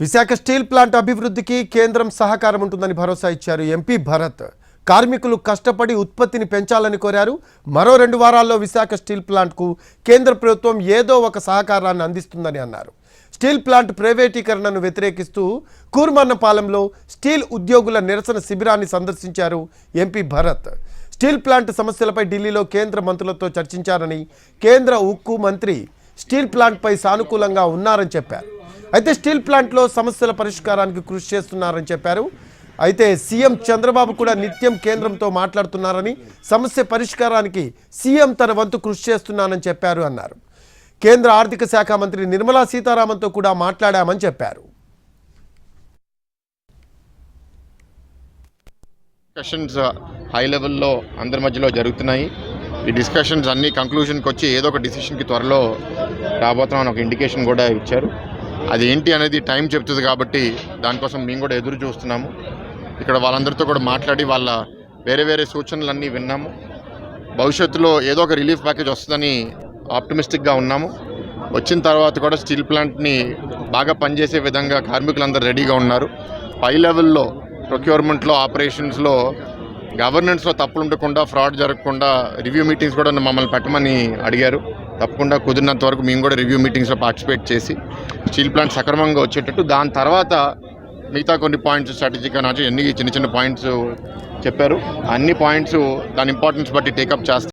Visakha steel plant అభివృద్ధికి కేంద్రం సహకారం ఉంటుందని భరోసా ఇచ్చారు ఎంపీ భరత్. కార్మికులు కష్టపడి ఉత్పత్తిని పెంచాలని కోరారు. మరో రెండు వారాల్లో విశాఖ స్టీల్ ప్లాంట్కు కేంద్ర ప్రభుత్వం ఏదో ఒక సహకారాన్ని అందిస్తుందని అన్నారు. స్టీల్ ప్లాంట్ ప్రైవేటీకరణను వ్యతిరేకిస్తూ కూర్మన్నపాలెంలో స్టీల్ ఉద్యోగుల నిరసన శిబిరాన్ని సందర్శించారు ఎంపీ భరత్. స్టీల్ ప్లాంట్ సమస్యలపై ఢిల్లీలో కేంద్ర మంత్రులతో చర్చించారని కేంద్ర ఉక్కు మంత్రి స్టీల్ ప్లాంట్పై సానుకూలంగా ఉన్నారని చెప్పారు. అయితే స్టీల్ ప్లాంట్లో సమస్యల పరిష్కారానికి కృషి చేస్తున్నారని చెప్పారు. అయితే సీఎం చంద్రబాబు కూడా నిత్యం కేంద్రంతో మాట్లాడుతున్నారని సమస్య పరిష్కారానికి సీఎం తన వంతు కృషి చేస్తున్నానని చెప్పారు అన్నారు. కేంద్ర ఆర్థిక శాఖ మంత్రి నిర్మలా సీతారామన్తో కూడా మాట్లాడామని చెప్పారు. డిస్కషన్స్ హై లెవెల్లో అందరి మధ్యలో జరుగుతున్నాయి. ఈ డిస్కషన్స్ అన్ని కంక్లూషన్కి వచ్చి ఏదో ఒక డిసిషన్కి త్వరలో రాబోతున్నామని ఒక ఇండికేషన్ కూడా ఇచ్చారు. అది ఏంటి అనేది టైం చెప్తుంది కాబట్టి దానికోసం మేము కూడా ఎదురు చూస్తున్నాము. ఇక్కడ వాళ్ళందరితో కూడా మాట్లాడి వాళ్ళ వేరే వేరే సూచనలన్నీ విన్నాము. భవిష్యత్తులో ఏదో ఒక రిలీఫ్ ప్యాకేజ్ వస్తుందని ఆప్టమిస్టిక్గా ఉన్నాము. వచ్చిన తర్వాత కూడా స్టీల్ ప్లాంట్ని బాగా పనిచేసే విధంగా కార్మికులందరూ రెడీగా ఉన్నారు. పై లెవెల్లో ప్రొక్యూర్మెంట్లో ఆపరేషన్స్లో గవర్నెన్స్లో తప్పులు ఉండకుండా ఫ్రాడ్ జరగకుండా రివ్యూ మీటింగ్స్ కూడా మమ్మల్ని పెట్టమని అడిగారు. తప్పకుండా కుదిరినంత వరకు మేము కూడా రివ్యూ మీటింగ్స్లో పార్టిసిపేట్ చేసి స్టీల్ ప్లాంట్ సక్రమంగా వచ్చేటట్టు దాని తర్వాత మిగతా కొన్ని పాయింట్స్ స్ట్రాటజిక్గా అని ఎన్ని చిన్న చిన్న పాయింట్స్ చెప్పారు. అన్ని పాయింట్స్ దాని ఇంపార్టెన్స్ బట్టి టేకప్ చేస్తారు